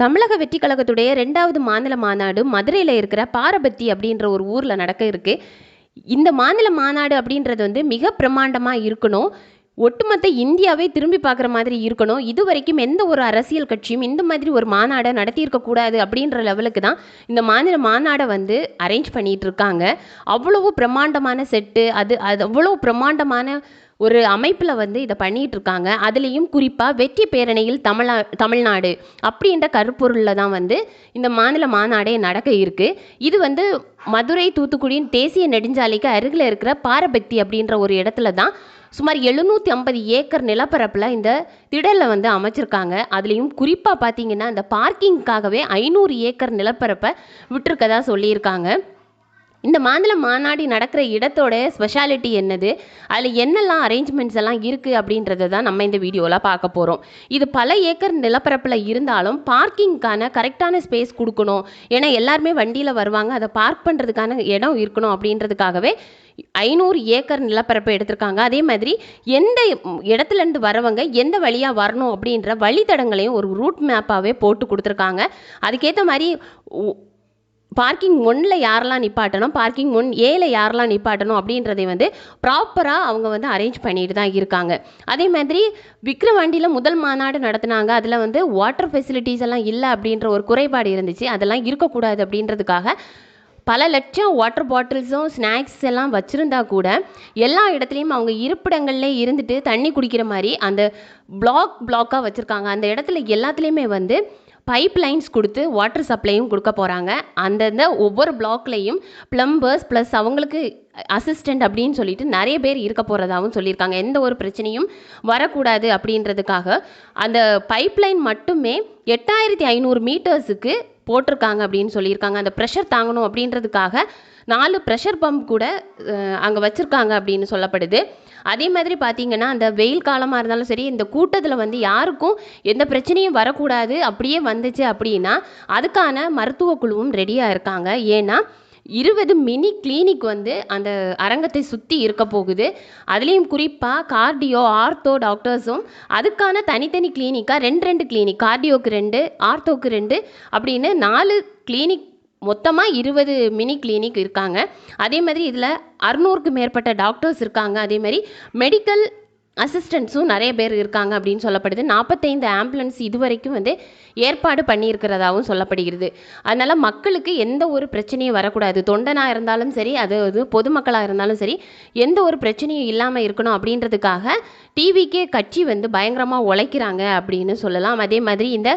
தமிழக வெற்றி கழகத்துடைய ரெண்டாவது மாநில மாநாடு மதுரையில் இருக்கிற பாரபத்தி அப்படின்ற ஒரு ஊரில் நடக்க இருக்கு. இந்த மாநில மாநாடு அப்படின்றது வந்து மிக பிரமாண்டமாக இருக்கணும். ஒட்டுமொத்த இந்தியாவே திரும்பி பார்க்குற மாதிரி இருக்கணும். இது வரைக்கும் எந்த ஒரு அரசியல் கட்சியும் இந்த மாதிரி ஒரு மாநாடை நடத்தியிருக்கக்கூடாது அப்படின்ற லெவலுக்கு தான் இந்த மாநில மாநாடை வந்து அரேஞ்ச் பண்ணிட்டு இருக்காங்க. அவ்வளவு பிரம்மாண்டமான செட்டு அது அது அவ்வளோ பிரம்மாண்டமான ஒரு அமைப்பில் வந்து இதை பண்ணிகிட்டு இருக்காங்க. அதுலேயும் குறிப்பாக வெற்றி பேரணியில் தமிழா தமிழ்நாடு அப்படின்ற கருப்பொருளில் தான் வந்து இந்த மாநில மாநாடே நடக்க இருக்கு. இது வந்து மதுரை தூத்துக்குடியின் தேசிய நெடுஞ்சாலைக்கு அருகில் இருக்கிற பாரபக்தி அப்படின்ற ஒரு இடத்துல தான் சுமார் எழுநூற்றி ஐம்பது ஏக்கர் நிலப்பரப்பில் இந்த திடலை வந்து அமைச்சிருக்காங்க. அதுலேயும் குறிப்பாக பார்த்தீங்கன்னா இந்த பார்க்கிங்க்காகவே ஐநூறு ஏக்கர் நிலப்பரப்பை விட்டுருக்கதா சொல்லியிருக்காங்க. இந்த மாநில மாநாடு நடக்கிற இடத்தோட ஸ்பெஷாலிட்டி என்னது? அதில் என்னெல்லாம் அரேஞ்ச்மெண்ட்ஸ் எல்லாம் இருக்குது அப்படின்றத தான் நம்ம இந்த வீடியோவில் பார்க்க போகிறோம் இது பல ஏக்கர் நிலப்பரப்பில் இருந்தாலும் பார்க்கிங்க்கான கரெக்டான ஸ்பேஸ் கொடுக்கணும். ஏன்னா எல்லாருமே வண்டியில் வருவாங்க. அதை பார்க் பண்ணுறதுக்கான இடம் இருக்கணும் அப்படின்றதுக்காகவே ஐநூறு ஏக்கர் நிலப்பரப்பை எடுத்திருக்காங்க. அதே மாதிரி எந்த இடத்துலேருந்து வரவங்க எந்த வழியாக வரணும் அப்படின்ற வழித்தடங்களையும் ஒரு ரூட் மேப்பாகவே போட்டு கொடுத்துருக்காங்க. அதுக்கேற்ற மாதிரி உ- பார்க்கிங் ஒன்றில் யாரெல்லாம் நிப்பாட்டணும் பார்க்கிங் ஒன் ஏல யாரெல்லாம் நிப்பாட்டணும் அப்படின்றதை வந்து ப்ராப்பராக அவங்க வந்து அரேஞ்ச் பண்ணிட்டு தான் இருக்காங்க. அதே மாதிரி விக்ரவாண்டியில் முதல் மாநாடு நடத்தினாங்க. அதில் வந்து வாட்டர் ஃபெசிலிட்டிஸ் எல்லாம் இல்லை அப்படின்ற ஒரு குறைபாடு இருந்துச்சு. அதெல்லாம் இருக்கக்கூடாது அப்படின்றதுக்காக பல லட்சம் வாட்டர் பாட்டில்ஸும் ஸ்நாக்ஸ் எல்லாம் வச்சுருந்தா கூட எல்லா இடத்துலையும் அவங்க இருப்பிடங்கள்லே இருந்துட்டு தண்ணி குடிக்கிற மாதிரி அந்த பிளாக் பிளாக்காக வச்சுருக்காங்க. அந்த இடத்துல எல்லாத்துலேயுமே வந்து பைப் லைன்ஸ் கொடுத்து வாட்டர் சப்ளையும் கொடுக்க போகிறாங்க அந்தந்த ஒவ்வொரு பிளாக்லேயும் ப்ளம்பர்ஸ் ப்ளஸ் அவங்களுக்கு அசிஸ்டண்ட் அப்படின்னு சொல்லிட்டு நிறைய பேர் இருக்க போகிறதாகவும் சொல்லியிருக்காங்க. எந்த ஒரு பிரச்சனையும் வரக்கூடாது அப்படின்றதுக்காக. அந்த பைப் லைன் மட்டுமே எட்டாயிரத்தி ஐநூறு மீட்டர்ஸுக்கு போட்டிருக்காங்க அப்படின்னு சொல்லியிருக்காங்க. அந்த ப்ரெஷர் தாங்கணும் அப்படின்றதுக்காக நாலு ப்ரெஷர் பம்ப் கூட அங்கே வச்சுருக்காங்க அப்படின்னு சொல்லப்படுது. அதே மாதிரி பார்த்தீங்கன்னா அந்த வெயில் காலமாக இருந்தாலும் சரி இந்த கூட்டத்தில் வந்து யாருக்கும் எந்த பிரச்சனையும் வரக்கூடாது. அப்படியே வந்துச்சு அப்படின்னா அதுக்கான மருத்துவ குழுவும் ரெடியாக இருக்காங்க. ஏன்னா இருபது மினி கிளினிக் வந்து அந்த அரங்கத்தை சுற்றி இருக்க போகுது. அதுலேயும் குறிப்பாக கார்டியோ ஆர்த்தோ டாக்டர்ஸும் அதுக்கான தனித்தனி கிளினிக்காக ரெண்டு ரெண்டு கிளினிக் கார்டியோக்கு ரெண்டு ஆர்த்தோக்கு ரெண்டு அப்படின்னு நாலு கிளினிக் மொத்தமாக இருபது மினி கிளினிக் இருக்காங்க. அதே மாதிரி இதில் அறுநூறுக்கு மேற்பட்ட டாக்டர்ஸ் இருக்காங்க. அதே மாதிரி மெடிக்கல் அசிஸ்டன்ஸும் நிறைய பேர் இருக்காங்க அப்படின்னு சொல்லப்படுது. நாற்பத்தைந்து ஆம்புலன்ஸ் இதுவரைக்கும் வந்து ஏற்பாடு பண்ணியிருக்கிறதாகவும் சொல்லப்படுகிறது. அதனால் மக்களுக்கு எந்த ஒரு பிரச்சனையும் வரக்கூடாது. தொண்டனாக இருந்தாலும் சரி அது அது பொதுமக்களாக இருந்தாலும் சரி எந்த ஒரு பிரச்சனையும் இல்லாமல் இருக்கணும் அப்படின்றதுக்காக டிவிக்கே கட்சி வந்து பயங்கரமாக உழைக்கிறாங்க அப்படின்னு சொல்லலாம். அதே மாதிரி இந்த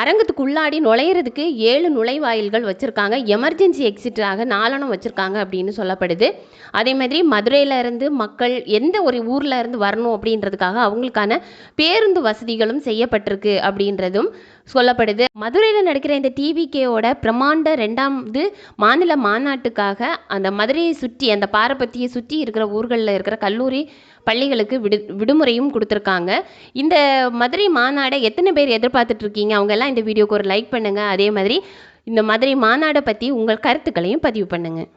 அரங்கத்துக்குள்ளாடி நுழையிறதுக்கு ஏழு நுழைவாயில்கள் வச்சுருக்காங்க. எமர்ஜென்சி எக்ஸிட்டாக நாலனும் வச்சுருக்காங்க அப்படின்னு சொல்லப்படுது. அதே மாதிரி மதுரையிலேருந்து மக்கள் எந்த ஒரு ஊரில் இருந்து வரணும் அப்படின்றதுக்காக அவங்களுக்கான பேருந்து வசதிகளும் செய்யப்பட்டிருக்கு அப்படின்றதும் சொல்லப்படுது. மதுரையில் நடக்கிற இந்த டிவிகேவோட பிரமாண்ட ரெண்டாவது மாநில மாநாட்டுக்காக அந்த மதுரையை சுற்றி அந்த பாரபத்தியை சுற்றி இருக்கிற ஊர்களில் இருக்கிற கல்லூரி பள்ளிகளுக்கு விடு விடுமுறையும் கொடுத்துருக்காங்க. இந்த மதுரை மாநாடை எத்தனை பேர் எதிர்பார்த்துட்டு இருக்கீங்க? அவங்க எல்லாம் இந்த வீடியோக்கு ஒரு லைக் பண்ணுங்கள் அதே மாதிரி இந்த மதுரை மாநாடை பற்றி உங்கள் கருத்துக்களையும் பதிவு பண்ணுங்கள்